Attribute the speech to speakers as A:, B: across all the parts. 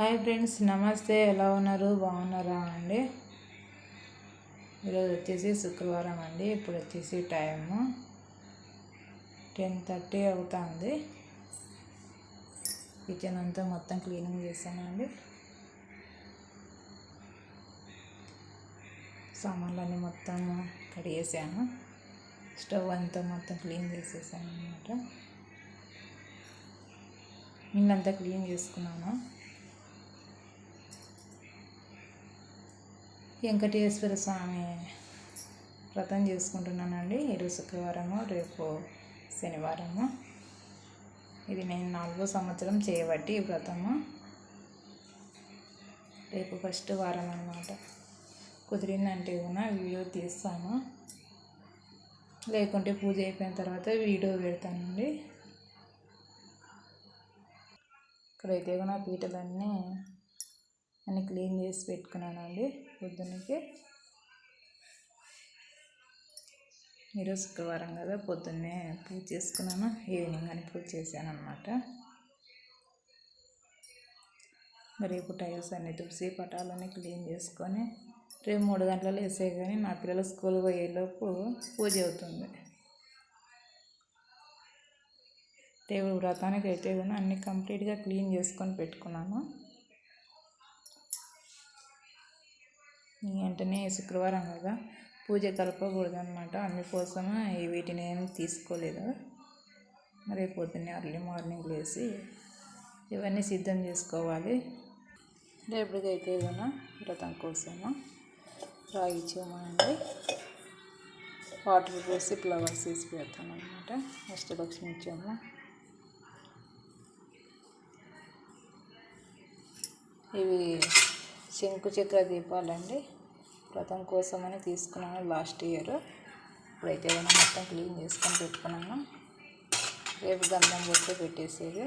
A: Hi friends నమస్తే. ఎలా ఉన్నారు? బాగున్నారా అండి? ఈరోజు వచ్చేసి శుక్రవారం అండి. ఇప్పుడు వచ్చేసి టైము టెన్ థర్టీ అవుతుంది. కిచెన్ అంతా మొత్తం క్లీనింగ్ చేశానండి. సామాన్లన్నీ మొత్తం కడిగేసాను స్టవ్ అంతా మొత్తం క్లీన్ చేసేసాను అనమాట నిన్నంతా క్లీన్ చేసుకున్నాను. వెంకటేశ్వర స్వామి వ్రతం చేసుకుంటున్నానండి. ఈరోజు శుక్రవారము రేపు శనివారము. ఇది నేను నాలుగో సంవత్సరం చేయబట్టి ఈ వ్రతము. రేపు ఫస్ట్ వారం అనమాట కుదిరిందంటే కూడా వీడియో తీస్తాను. లేకుంటే పూజ అయిపోయిన తర్వాత వీడియో పెడతానండి. ఇక్కడైతే కూడా పీటలన్నీ అన్ని క్లీన్ చేసి పెట్టుకున్నానండి పొద్దున్నకి. ఈరోజు శుక్రవారం కదా పొద్దున్నే పూజ చేసుకున్నాను ఈవినింగ్ అని పూజ చేశాను అనమాట రేపు టైల్స్ అన్ని తులసి పటాలని క్లీన్ చేసుకొని రేపు మూడు గంటలలో వేసే కానీ నా పిల్లలు స్కూల్ పోయేలోపు పూజ అవుతుంది. రేపు వ్రతానికి అయితే కూడా అన్ని కంప్లీట్గా క్లీన్ చేసుకొని పెట్టుకున్నాను వెంటనే శుక్రవారం కదా పూజ కలపకూడదు అనమాట అందుకోసము వీటిని ఏమి తీసుకోలేదు. రేపు పొద్దున్నే అర్లీ మార్నింగ్ లేచి ఇవన్నీ సిద్ధం చేసుకోవాలి. రేపటికైతే ఏదైనా వ్రతం కోసము? రాగి చీమండి వాటర్ పోసి ఫ్లవర్స్ వేసి పెడతాను అనమాట అష్టలక్ష్మి ఇచ్చాము ఇవి శంకు చక్ర దీపాలండి. వ్రతం కోసమని తీసుకున్నాను లాస్ట్ ఇయర్. ఇప్పుడైతే మనం మొత్తం క్లీన్ చేసుకొని పెట్టుకున్నాను. రేపు గంధం బొట్టు పెట్టేసేది.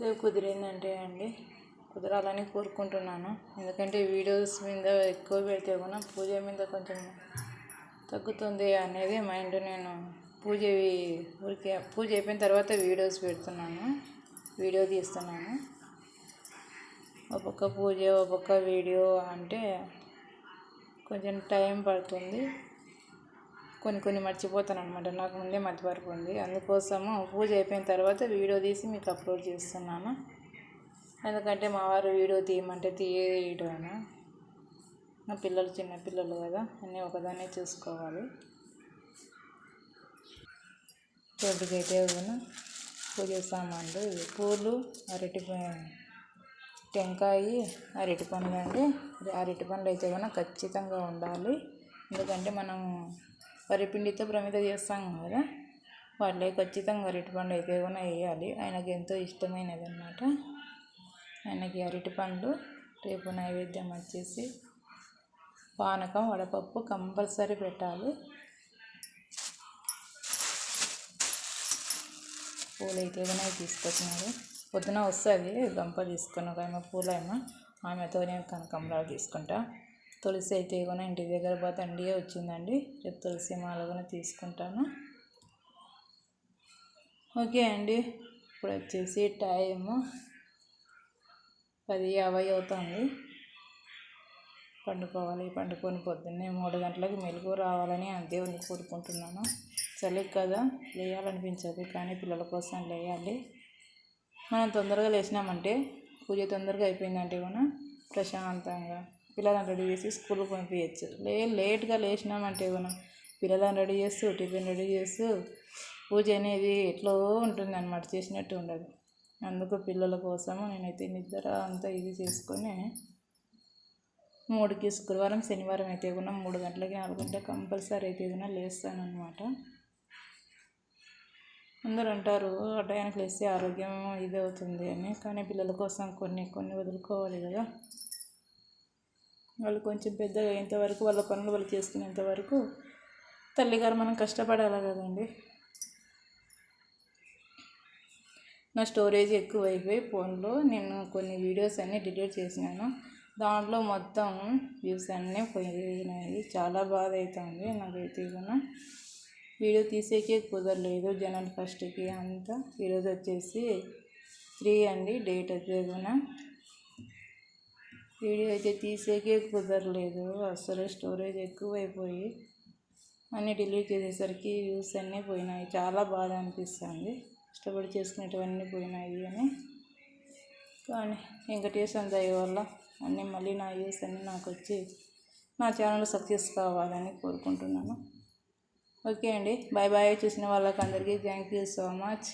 A: రేపు కుదిరిందంటే అండి. కుదరాలని కోరుకుంటున్నాను. ఎందుకంటే వీడియోస్ మీద ఎక్కువ పెడితే కూడా పూజ మీద కొంచెం తగ్గుతుంది అనేది మైండ్ నేను పూజ ఊరికే పూజ అయిపోయిన తర్వాత వీడియోస్ పెడుతున్నాను. వీడియో తీస్తున్నాను. ఒక్కొక్క పూజ ఒక్కొక్క వీడియో అంటే కొంచెం టైం పడుతుంది. కొన్ని కొన్ని మర్చిపోతాను అనమాట నాకు ముందే మర్చిపరుపు ఉంది అందుకోసము పూజ అయిపోయిన తర్వాత వీడియో తీసి మీకు అప్లోడ్ చేస్తున్నాను. ఎందుకంటే మా వారు వీడియో తీయమంటే తీయడం నా పిల్లలు చిన్నపిల్లలు కదా అన్నీ ఒకదాన్నే చూసుకోవాలి. చెట్టుకైతే కూడా పూజ సామాన్లు పూలు అరటి టెంకాయ అరటి పండ్లు అండి. అరటి పండ్లు అయితే కూడా ఖచ్చితంగా ఉండాలి. ఎందుకంటే మనం వరిపిండితో ప్రమిత చేస్తాం కదా వాళ్ళే ఖచ్చితంగా అరటి పండు అయితే కూడా వేయాలి. ఆయనకు ఎంతో ఇష్టమైనది అనమాట ఆయనకి అరటి పండు రేపు నైవేద్యం వచ్చేసి పానకం వడపప్పు కంపల్సరీ పెట్టాలి. పూలు అయితే ఏదైనా తీసుకొచ్చినారు. పొద్దున వస్తుంది గంప తీసుకుని ఒక ఆమె పూలేమో ఆమెతోనే కనకంబరాలు తీసుకుంటా. తులసి అయితే కూడా ఇంటి దగ్గర పోతే వచ్చిందండి. రేపు తులసి మాల కూడా తీసుకుంటాను. ఓకే అండి. ఇప్పుడు వచ్చేసి టైము పది యాభై అవుతుంది. పండుకోవాలి పండుకొని పొద్దున్నే మూడు గంటలకు మెలుగు రావాలని దేవుని కోరుకుంటున్నాను. చలి కదా లేయాలనిపించదు కానీ పిల్లల కోసం లేయాలి. మనం తొందరగా లేచినామంటే పూజ తొందరగా అయిపోయిందంటే కూడా ప్రశాంతంగా పిల్లలను రెడీ చేసి స్కూల్కి పంపించచ్చు లే లేట్గా లేచినామంటే కూడా పిల్లలను రెడీ చేస్తూ టిఫిన్ రెడీ చేస్తూ పూజ అనేది ఎట్లో ఉంటుంది అనమాట చేసినట్టు ఉండదు. అందుకు పిల్లల కోసము నేనైతే నిద్ర అంతా ఇది చేసుకొని మూడుకి శుక్రవారం శనివారం అయితే కూడా మూడు గంటలకి నాలుగు గంటలకి కంపల్సరీ అయితే కూడా లేస్తానమాట అందరూ అంటారు ఆ లేస్తే ఆరోగ్యం ఇది అవుతుంది అని. కానీ పిల్లల కోసం కొన్ని కొన్ని వదులుకోవాలి కదా. వాళ్ళు కొంచెం పెద్దగా అయ్యేంతవరకు వాళ్ళ పనులు వాళ్ళు చేసుకునేంత వరకు తల్లిగారు మనం కష్టపడాలి కదండి. నా స్టోరేజ్ ఎక్కువ అయిపోయి ఫోన్లో నేను కొన్ని వీడియోస్ అన్నీ డిలీట్ చేసినాను. దాంట్లో మొత్తం వ్యూస్ అన్నీ పోయినాయి. చాలా బాధ అవుతుంది నాకైతే కూడా వీడియో తీసేకే కుదరలేదు జనవరి ఫస్ట్కి అంతా. ఈరోజు వచ్చేసి త్రీ అండి డేట్ అయితే కూడా వీడియో అయితే తీసేకే కుదరలేదు. అసలు స్టోరేజ్ ఎక్కువైపోయి అన్నీ డిలీట్ చేసేసరికి వ్యూస్ అన్నీ పోయినాయి. చాలా బాధ అనిపిస్తుంది. ఇష్టపడి చేసుకునేటివన్నీ పోయినాయి అని. కానీ వెంకటేశ్వర దయ వల్ల అన్నీ మళ్ళీ నా వ్యూస్ అన్నీ నాకు వచ్చి నా ఛానల్ సక్సెస్ కావాలని కోరుకుంటున్నాను. ఓకే అండి. Bye bye. చూసిన వాళ్ళకి అందరికీ థ్యాంక్ యూ సో మచ్.